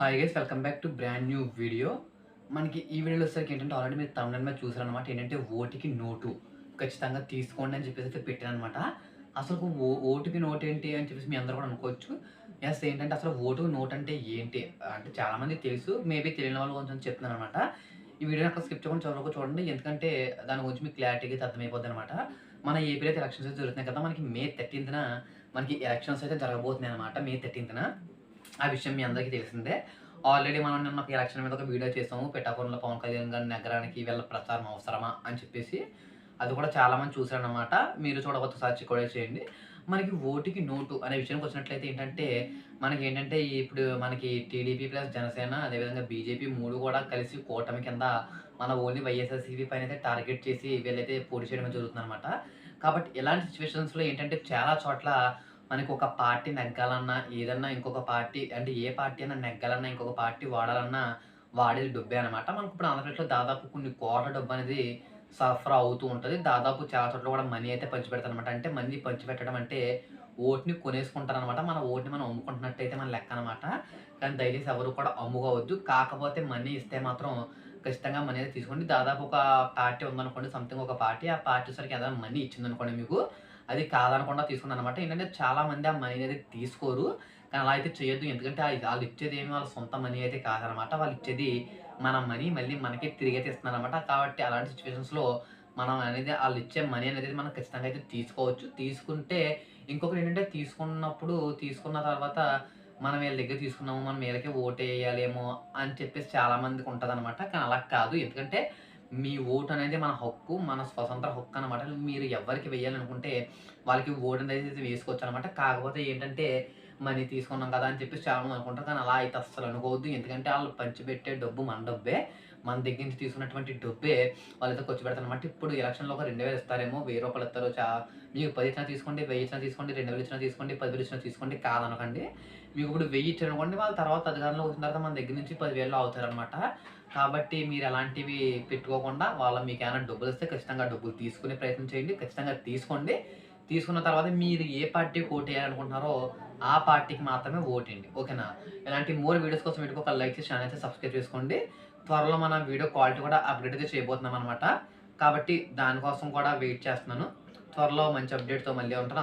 Hi guys welcome back to brand new video మనకి ఈ వీడియోలో వచ్చేసరికి ఏంటంటే ఆల్రెడీ మీరు తమిళ మీద చూసారనమాట ఏంటంటే ఓటుకి నోటు. ఖచ్చితంగా తీసుకోండి అని చెప్పేసి అయితే పెట్టాను అనమాట అసలు ఓ ఓటుకి నోటు ఏంటి అని చెప్పేసి మీ అందరూ కూడా అనుకోవచ్చు. ఎస్ ఏంటంటే అసలు ఓటు నోట్ అంటే ఏంటి? అంటే చాలామంది తెలుసు. మేబీ తెలియని వాళ్ళు కొంచెం చెప్తున్నాను అనమాట ఈ వీడియో అక్కడ స్కిప్ చేయకుండా చదువుకో చూడండి. ఎందుకంటే దాని గురించి మీకు క్లారిటీగా అయితే అర్థమైపోద్ది అనమాట మన ఏపీలో అయితే ఎలక్షన్స్ అయితే జరుగుతున్నాయి కదా. మనకి మే థర్టీన్త్న మనకి ఎలక్షన్స్ అయితే జరగబోతున్నాయి అనమాట మే థర్టీన్త్న ఆ విషయం మీ అందరికీ తెలిసిందే. ఆల్రెడీ మనం నిన్న ఒక ఎలక్షన్ మీద ఒక వీడియో చేసాము. పిఠాపురంలో పవన్ కళ్యాణ్ గారి నగరానికి వీళ్ళ ప్రచారం అవసరమా అని చెప్పేసి అది కూడా చాలా మంది మీరు చూడవచ్చు సర్చ్ కూడా చేయండి. మనకి ఓటుకి నోటు అనే విషయానికి వచ్చినట్లయితే ఏంటంటే మనకి ఏంటంటే ఇప్పుడు మనకి టీడీపీ ప్లస్ జనసేన అదేవిధంగా బీజేపీ మూడు కూడా కలిసి కూటమి కింద మన ఓన్లీ వైఎస్ఆర్సీపీ పైన అయితే టార్గెట్ చేసి వీళ్ళైతే పోటీ చేయడం జరుగుతుంది అనమాట కాబట్టి ఇలాంటి సిచ్యువేషన్స్లో ఏంటంటే చాలా చోట్ల మనకి ఒక పార్టీ నెగ్గాలన్నా ఏదన్నా ఇంకొక పార్టీ అంటే ఏ పార్టీ అయినా నెగ్గాలన్నా ఇంకొక పార్టీ వాడాలన్నా వాడేది డబ్బే అనమాట మనకు ఇప్పుడు ఆంధ్రప్రదేశ్లో దాదాపు కొన్ని కోట్ల డబ్బు అనేది సరఫరా అవుతూ ఉంటుంది. దాదాపు చాలా చోట్ల కూడా మనీ అయితే పంచిపెడతారు అనమాట అంటే మనీ పంచిపెట్టడం అంటే ఓట్ని కొనేసుకుంటారు అనమాట మన ఓట్ని మనం అమ్ముకుంటున్నట్టయితే మన లెక్క అనమాట కానీ దయచేసి ఎవరు కూడా అమ్ముకోవద్దు. కాకపోతే మనీ ఇస్తే మాత్రం ఖచ్చితంగా మనీ అయితే తీసుకోండి. దాదాపు ఒక పార్టీ ఉందనుకోండి సంథింగ్ ఒక పార్టీ ఆ పార్టీ సరికి ఏదైనా మనీ ఇచ్చిందనుకోండి మీకు అది కాదనకుండా తీసుకున్నాను అనమాట ఏంటంటే చాలా మంది ఆ మనీ అనేది తీసుకోరు. కానీ అలా అయితే చేయొద్దు. ఎందుకంటే వాళ్ళు ఇచ్చేది ఏమి? వాళ్ళ సొంత మనీ అయితే కాదనమాట. వాళ్ళు ఇచ్చేది మన మనీ మళ్ళీ మనకి తిరిగి అయితే అనమాట కాబట్టి అలాంటి సిచ్యువేషన్స్లో మనం అనేది వాళ్ళు ఇచ్చే మనీ అనేది మనం ఖచ్చితంగా అయితే తీసుకోవచ్చు. తీసుకుంటే ఇంకొకటి ఏంటంటే తీసుకున్నప్పుడు తీసుకున్న తర్వాత మనం వీళ్ళ దగ్గర తీసుకున్నాము. మనం వీళ్ళకి ఓటు వేయాలేమో అని చెప్పేసి చాలా మందికి ఉంటుంది అనమాట కానీ అలా కాదు. ఎందుకంటే మీ ఓటు అనేది మన హక్కు మన స్వతంత్ర హక్కు అనమాట మీరు ఎవరికి వేయాలనుకుంటే వాళ్ళకి ఓటు అనేది వేసుకోవచ్చు అనమాట కాకపోతే ఏంటంటే మనీ తీసుకున్నాం కదా అని చెప్పేసి చాలా మంది అనుకుంటారు. కానీ అలా అయితే అస్సలు అనుకోవద్దు. ఎందుకంటే వాళ్ళు పంచిపెట్టే డబ్బు మన డబ్బే. మన దగ్గర నుంచి తీసుకున్నటువంటి డబ్బే వాళ్ళైతే ఖర్చు పెడతారు అనమాట ఇప్పుడు ఎలక్షన్లో ఒక రెండు వేలు ఇస్తారేమో వెయ్యి రూపాయలు ఇస్తారు చా మీకు పది ఇచ్చినా తీసుకోండి వెయ్యి ఇచ్చినా తీసుకోండి రెండు వేలు ఇచ్చినా తీసుకోండి పది వేలు ఇచ్చినా తీసుకోండి కాదనకండి. మీకు ఇప్పుడు వెయ్యి ఇచ్చారు అనుకోండి వాళ్ళ తర్వాత అధికారంలో వచ్చిన తర్వాత మన దగ్గర నుంచి పదివేలు అవుతారనమాట కాబట్టి మీరు అలాంటివి పెట్టుకోకుండా వాళ్ళ మీకు ఏమైనా డబ్బులు ఇస్తే ఖచ్చితంగా డబ్బులు తీసుకునే ప్రయత్నం చేయండి. ఖచ్చితంగా తీసుకోండి. తీసుకున్న తర్వాత మీరు ఏ పార్టీ ఓటు వేయాలనుకుంటున్నారో ఆ పార్టీకి మాత్రమే ఓటేయండి ఓకేనా? ఇలాంటి మోర్ వీడియోస్ కోసం వీటికి ఒక లైక్ చేసి ఛానల్ అయితే సబ్స్క్రైబ్ చేసుకోండి. త్వరలో మన వీడియో క్వాలిటీ కూడా అప్డేట్ అయితే చేయబోతున్నాం అనమాట కాబట్టి దానికోసం కూడా వెయిట్ చేస్తున్నాను. త్వరలో మంచి అప్డేట్తో మళ్ళీ ఉంటాను.